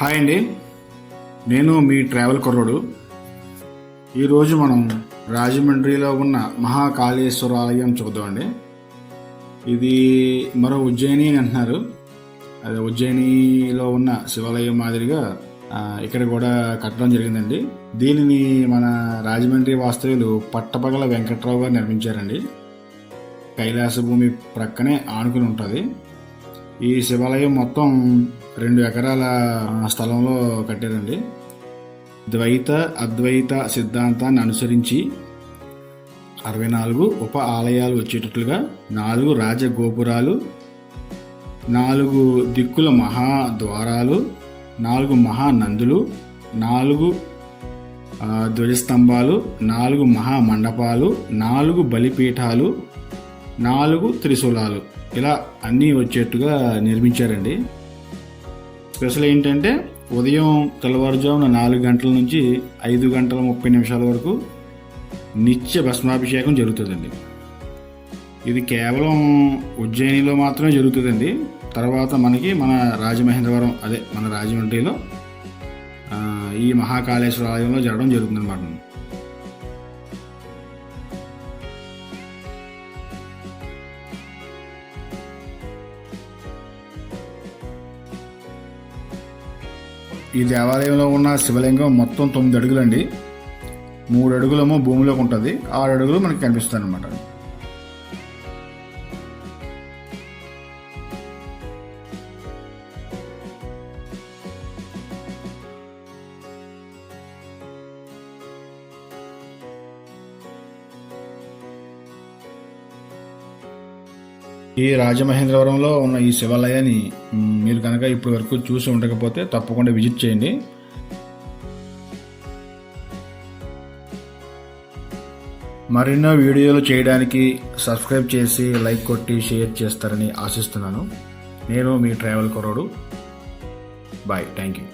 Hi అండి. నేను మీ ట్రావెల్ కుర్రోడు. ఈరోజు మనం రాజమండ్రిలో ఉన్న మహాకాళేశ్వర ఆలయం చూద్దామండి. ఇది మరో ఉజ్జయిని అని అంటున్నారు. అదే ఉజ్జయినిలో ఉన్న శివాలయం మాదిరిగా ఇక్కడ కూడా కట్టడం జరిగిందండి. దీనిని మన రాజమండ్రి వాస్తవ్యులు పట్టపగల వెంకట్రావు గారు నిర్మించారండి. కైలాస భూమి ప్రక్కనే ఆనుకుని ఉంటుంది. ఈ శివాలయం మొత్తం రెండు ఎకరాల స్థలంలో కట్టారండి. ద్వైత అద్వైత సిద్ధాంతాన్ని అనుసరించి అరవై నాలుగు ఉప ఆలయాలు వచ్చేటట్లుగా నాలుగు రాజగోపురాలు నాలుగు దిక్కుల మహా ద్వారాలు నాలుగు మహానందులు నాలుగు ధ్వజస్తంభాలు నాలుగు మహా మండపాలు నాలుగు బలిపీఠాలు నాలుగు త్రిశూలాలు. ఇలా అన్నీ వచ్చేట్టుగా నిర్మించారండి. స్పెషల్ ఏంటంటే ఉదయం తెల్లవారుజామున నాలుగు గంటల నుంచి ఐదు గంటల ముప్పై నిమిషాల వరకు నిత్య భస్మాభిషేకం జరుగుతుందండి. ఇది కేవలం ఉజ్జయినిలో మాత్రమే జరుగుతుందండి. తర్వాత మనకి మన రాజమహేంద్రవరం అదే మన రాజమండ్రిలో ఈ మహాకాళేశ్వర ఆలయంలో జరగడం జరుగుతుంది ఈ దేవాలయంలో ఉన్న శివలింగం మొత్తం తొమ్మిది అడుగులండి. మూడు అడుగులేమో భూమిలోకి ఉంటుంది. ఆరు అడుగులు మనకి కనిపిస్తాయి అన్నమాట ఈ రాజమహేంద్రవరంలో ఉన్న ఈ శివాలయాన్ని మీరు కనుక ఇప్పటి వరకు చూసి ఉండకపోతే తప్పకుండా విజిట్ చేయండి. మరెన్నో వీడియోలు చేయడానికి సబ్స్క్రైబ్ చేసి లైక్ కొట్టి షేర్ చేస్తారని ఆశిస్తున్నాను. నేను మీ ట్రావెల్ కొరోడు బాయ్. Thank you